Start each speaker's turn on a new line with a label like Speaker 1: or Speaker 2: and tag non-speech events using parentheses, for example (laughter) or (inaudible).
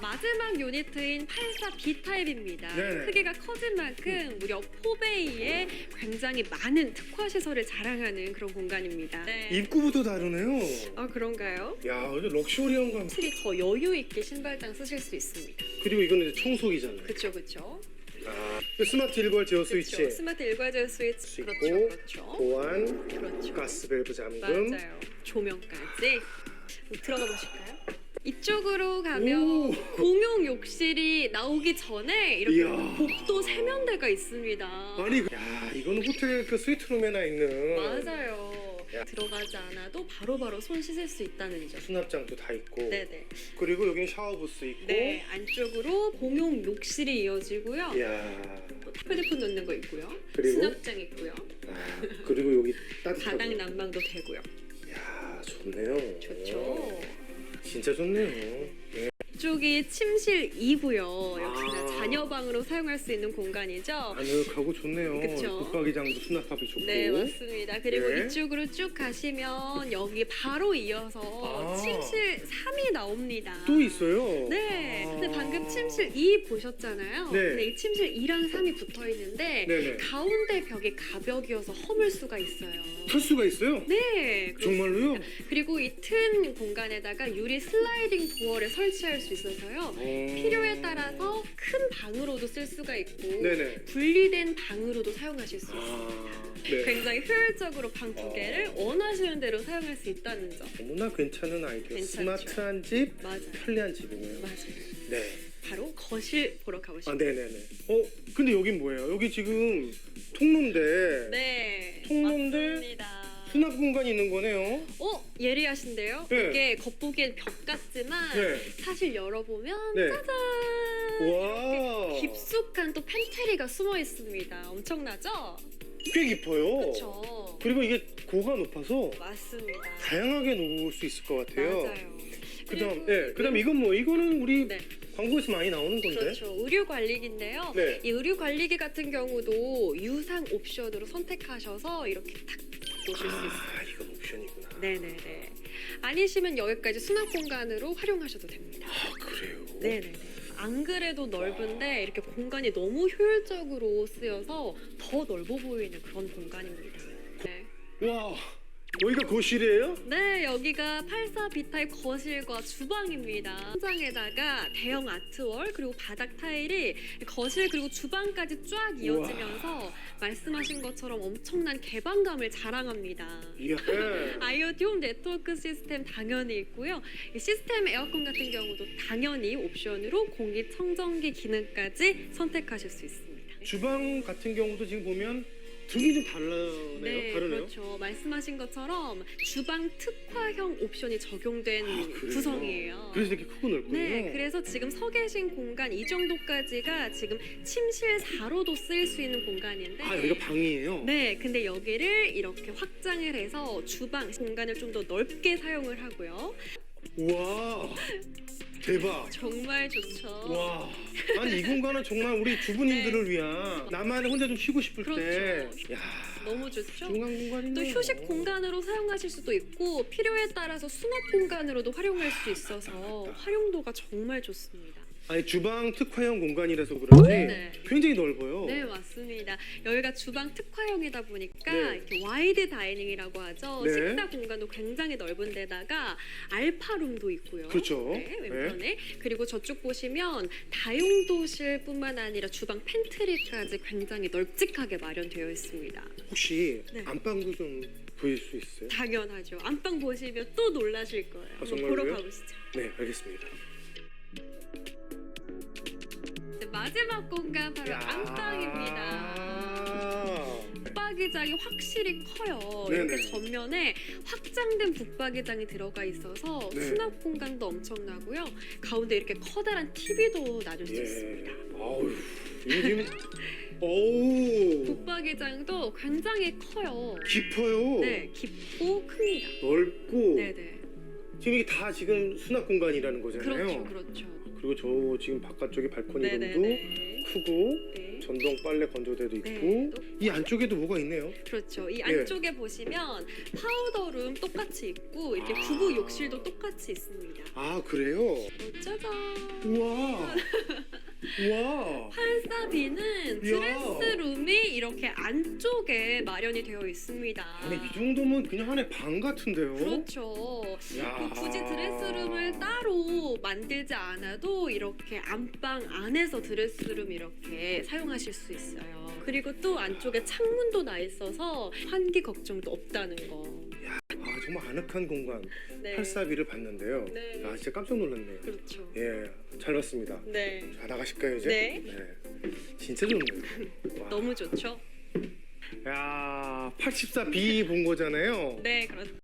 Speaker 1: 마지막 유니트인 84B 타입입니다.
Speaker 2: 네네.
Speaker 1: 크기가 커진 만큼 무려 4베이의 굉장히 많은 특화 시설을 자랑하는 그런 공간입니다. 네.
Speaker 2: 입구부터 다르네요.
Speaker 1: 아 그런가요?
Speaker 2: 야, 이제 럭셔리한 감.
Speaker 1: 확실히 더 여유 있게 신발장 쓰실 수 있습니다.
Speaker 2: 그리고 이거는 이제 청소기잖아요.
Speaker 1: 그쵸 그쵸.
Speaker 2: 아, 그 스마트 일괄 제어 스위치,
Speaker 1: 그쵸. 스마트 일괄제어 스위치.
Speaker 2: 수
Speaker 1: 그렇죠
Speaker 2: 있고,
Speaker 1: 그렇죠.
Speaker 2: 보안,
Speaker 1: 그렇죠.
Speaker 2: 가스 밸브 잠금.
Speaker 1: 맞아요. 조명까지. 들어가 보실까요? 이쪽으로 가면
Speaker 2: 오.
Speaker 1: 공용 욕실이 나오기 전에 이렇게
Speaker 2: 이야.
Speaker 1: 복도 세면대가 있습니다.
Speaker 2: 아니, 야, 이거는 호텔 그 스위트룸에나 있는
Speaker 1: 맞아요.
Speaker 2: 야.
Speaker 1: 들어가지 않아도 바로바로 손 씻을 수 있다는 점.
Speaker 2: 수납장도 다 있고.
Speaker 1: 네네.
Speaker 2: 그리고 여기는 샤워 부스 있고.
Speaker 1: 네, 안쪽으로 공용 욕실이 이어지고요.
Speaker 2: 야,
Speaker 1: 또 휴대폰 넣는 거 있고요.
Speaker 2: 그리고?
Speaker 1: 수납장 있고요.
Speaker 2: 아, 그리고 여기 (laughs) 따뜻하고.
Speaker 1: 바닥 난방도 되고요.
Speaker 2: 야, 좋네요.
Speaker 1: 좋죠.
Speaker 2: 진짜 좋네요.
Speaker 1: 이쪽이 침실 2고요. 역시나
Speaker 2: 아.
Speaker 1: 자녀방으로 사용할 수 있는 공간이죠.
Speaker 2: 아늑하고 좋네요.
Speaker 1: 그쵸.
Speaker 2: 붙박이장도 수납하기 좋고.
Speaker 1: 네 맞습니다. 그리고
Speaker 2: 네.
Speaker 1: 이쪽으로 쭉 가시면 여기 바로 이어서
Speaker 2: 아.
Speaker 1: 침실 3이 나옵니다.
Speaker 2: 또 있어요.
Speaker 1: 네.
Speaker 2: 아.
Speaker 1: 근데 방금 침실 2 보셨잖아요.
Speaker 2: 네.
Speaker 1: 근데 이 침실 2랑 3이 붙어 있는데
Speaker 2: 네네.
Speaker 1: 가운데 벽이 가벽이어서 허물 수가 있어요.
Speaker 2: 탈 수가 있어요?
Speaker 1: 네.
Speaker 2: 정말로요?
Speaker 1: 그리고 이 튼 공간에다가 유리 슬라이딩 도어를 설치할 수 있어서요. 필요에 따라서 큰 방으로도 쓸 수가 있고
Speaker 2: 네네.
Speaker 1: 분리된 방으로도 사용하실 수 있어요.
Speaker 2: 아, 네.
Speaker 1: 굉장히 효율적으로 방두
Speaker 2: 어.
Speaker 1: 개를 원하시는 대로 사용할 수 있다는 점.
Speaker 2: 너무나 괜찮은 아이디어.
Speaker 1: 괜찮죠.
Speaker 2: 스마트한 집,
Speaker 1: 맞아요.
Speaker 2: 편리한 집이네요.
Speaker 1: 맞아요.
Speaker 2: 네.
Speaker 1: 바로 거실 보러 가보시죠.
Speaker 2: 아, 네네네. 어, 근데 여긴 뭐예요? 여기 지금 통로인데
Speaker 1: 네.
Speaker 2: 통로인데
Speaker 1: 맞습니다.
Speaker 2: 수납 공간이 있는 거네요.
Speaker 1: 어 예리하신데요?
Speaker 2: 네.
Speaker 1: 이게 겉보기엔 벽 같지만
Speaker 2: 네.
Speaker 1: 사실 열어보면
Speaker 2: 네.
Speaker 1: 짜잔.
Speaker 2: 와.
Speaker 1: 깊숙한 또 팬트리가 숨어 있습니다. 엄청나죠?
Speaker 2: 꽤 깊어요.
Speaker 1: 그렇죠.
Speaker 2: 그리고 이게 고가 높아서
Speaker 1: 맞습니다.
Speaker 2: 다양하게 놓을 수 있을 것 같아요.
Speaker 1: 맞아요.
Speaker 2: 그다음, 예, 그다음 이건 뭐 이거는 우리
Speaker 1: 네.
Speaker 2: 광고에서 많이 나오는 건데.
Speaker 1: 그렇죠. 의류 관리기인데요.
Speaker 2: 네.
Speaker 1: 이 의류 관리기 같은 경우도 유상 옵션으로 선택하셔서 이렇게 탁 놓으실 수 있어요.
Speaker 2: 아, 이건 옵션이구나.
Speaker 1: 네네네. 아니시면 여기까지 수납 공간으로 활용하셔도 됩니다.
Speaker 2: 아, 그래요.
Speaker 1: 네네네. 안 그래도 넓은데 이렇게 공간이 너무 효율적으로 쓰여서 더 넓어 보이는 그런 공간입니다. 네.
Speaker 2: 와, 여기가 거실이에요?
Speaker 1: 네, 여기가 84B 타입 거실과 주방입니다. 현장에다가 대형 아트월 그리고 바닥 타일이 거실 그리고 주방까지 쫙 이어지면서 말씀하신 것처럼 엄청난 개방감을 자랑합니다.
Speaker 2: 이야. 네.
Speaker 1: IoT 홈 네트워크 시스템 당연히 있고요. 이 시스템 에어컨 같은 경우도 당연히 옵션으로 공기 청정기 기능까지 선택하실 수 있습니다.
Speaker 2: 주방 같은 경우도 지금 보면 좀 달라네요.
Speaker 1: 네,
Speaker 2: 다르네요.
Speaker 1: 그렇죠. 말씀하신 것처럼 주방 특화형 옵션이 적용된
Speaker 2: 아, 그래요?
Speaker 1: 구성이에요.
Speaker 2: 그래서 이렇게 크고 넓군요.
Speaker 1: 네, 그래서 지금 서 계신 공간 이 정도까지가 지금 침실 4로도 쓰일 수 있는 공간인데
Speaker 2: 아, 여기가 방이에요.
Speaker 1: 네, 근데 여기를 이렇게 확장을 해서 주방 공간을 좀 더 넓게 사용을 하고요.
Speaker 2: 와, 대박.
Speaker 1: 정말 좋죠.
Speaker 2: 와, 아니 이 공간은 정말 우리 주부님들을 위한 나만의 혼자 좀 쉬고 싶을 때,
Speaker 1: 네. 그렇죠.
Speaker 2: 야,
Speaker 1: 너무 좋죠.
Speaker 2: 중간
Speaker 1: 또
Speaker 2: 공간이네요.
Speaker 1: 휴식 공간으로 사용하실 수도 있고 필요에 따라서 수납 공간으로도 활용할 수 있어서 활용도가 정말 좋습니다.
Speaker 2: 아니 주방 특화형 공간이라서 그런지
Speaker 1: 네.
Speaker 2: 굉장히 넓어요.
Speaker 1: 네 맞습니다. 여기가 주방 특화형이다 보니까
Speaker 2: 네.
Speaker 1: 이렇게 와이드 다이닝이라고 하죠.
Speaker 2: 네.
Speaker 1: 식탁 공간도 굉장히 넓은 데다가 알파룸도 있고요.
Speaker 2: 그렇죠.
Speaker 1: 네, 왼편에 그리고 저쪽 보시면 다용도실뿐만 아니라 주방 팬트리까지 굉장히 널찍하게 마련되어 있습니다.
Speaker 2: 혹시
Speaker 1: 네.
Speaker 2: 안방도 좀 보일 수 있어요?
Speaker 1: 당연하죠. 안방 보시면 또 놀라실 거예요. 한번
Speaker 2: 정말로요?
Speaker 1: 보러 가보시죠.
Speaker 2: 네, 알겠습니다.
Speaker 1: 네, 마지막 공간 바로
Speaker 2: 야.
Speaker 1: 안방입니다. 북박이장이 확실히 커요.
Speaker 2: 네네.
Speaker 1: 이렇게 전면에 확장된 북박이장이 들어가 있어서
Speaker 2: 네.
Speaker 1: 수납 공간도 엄청나고요. 가운데 이렇게 커다란 TV도 놔줄 수
Speaker 2: 예.
Speaker 1: 있습니다.
Speaker 2: 아우, (laughs) 오
Speaker 1: 북박이장도 굉장히 커요.
Speaker 2: 깊어요.
Speaker 1: 네, 깊고 큽니다.
Speaker 2: 넓고
Speaker 1: 네네.
Speaker 2: 지금 이게 다 지금 수납 공간이라는 거잖아요.
Speaker 1: 그렇죠, 그렇죠.
Speaker 2: 그리고 저 지금 바깥쪽에 발코니 룸도
Speaker 1: 네네네.
Speaker 2: 크고
Speaker 1: 네.
Speaker 2: 전동 빨래 건조대도 있고
Speaker 1: 네, 또-
Speaker 2: 이 안쪽에도 뭐가 있네요.
Speaker 1: 그렇죠. 이
Speaker 2: 예.
Speaker 1: 안쪽에 보시면 파우더룸 똑같이 있고 이렇게
Speaker 2: 아.
Speaker 1: 부부 욕실도 똑같이 있습니다.
Speaker 2: 아 그래요?
Speaker 1: 어, 짜잔.
Speaker 2: 우와. (laughs)
Speaker 1: 84B는
Speaker 2: 이야.
Speaker 1: 드레스룸이 이렇게 안쪽에 마련이 되어 있습니다.
Speaker 2: 아니 이 정도면 그냥 하나의 방 같은데요.
Speaker 1: 그렇죠.
Speaker 2: 야.
Speaker 1: 뭐 굳이 드레스룸을 따로 만들지 않아도 이렇게 안방 안에서 드레스룸 이렇게 사용하실 수 있어요. 그리고 또 안쪽에 창문도 나 있어서 환기 걱정도 없다는 거.
Speaker 2: 아 정말 아늑한 공간
Speaker 1: 네.
Speaker 2: 84B를 봤는데요.
Speaker 1: 네.
Speaker 2: 아 진짜 깜짝 놀랐네요.
Speaker 1: 그렇죠.
Speaker 2: 예, 잘 봤습니다.
Speaker 1: 네.
Speaker 2: 자 나가실까요 이제?
Speaker 1: 네.
Speaker 2: 진짜 좋네요. 와. (laughs)
Speaker 1: 너무 좋죠.
Speaker 2: 야 84B 본 거잖아요.
Speaker 1: 네, 그렇죠.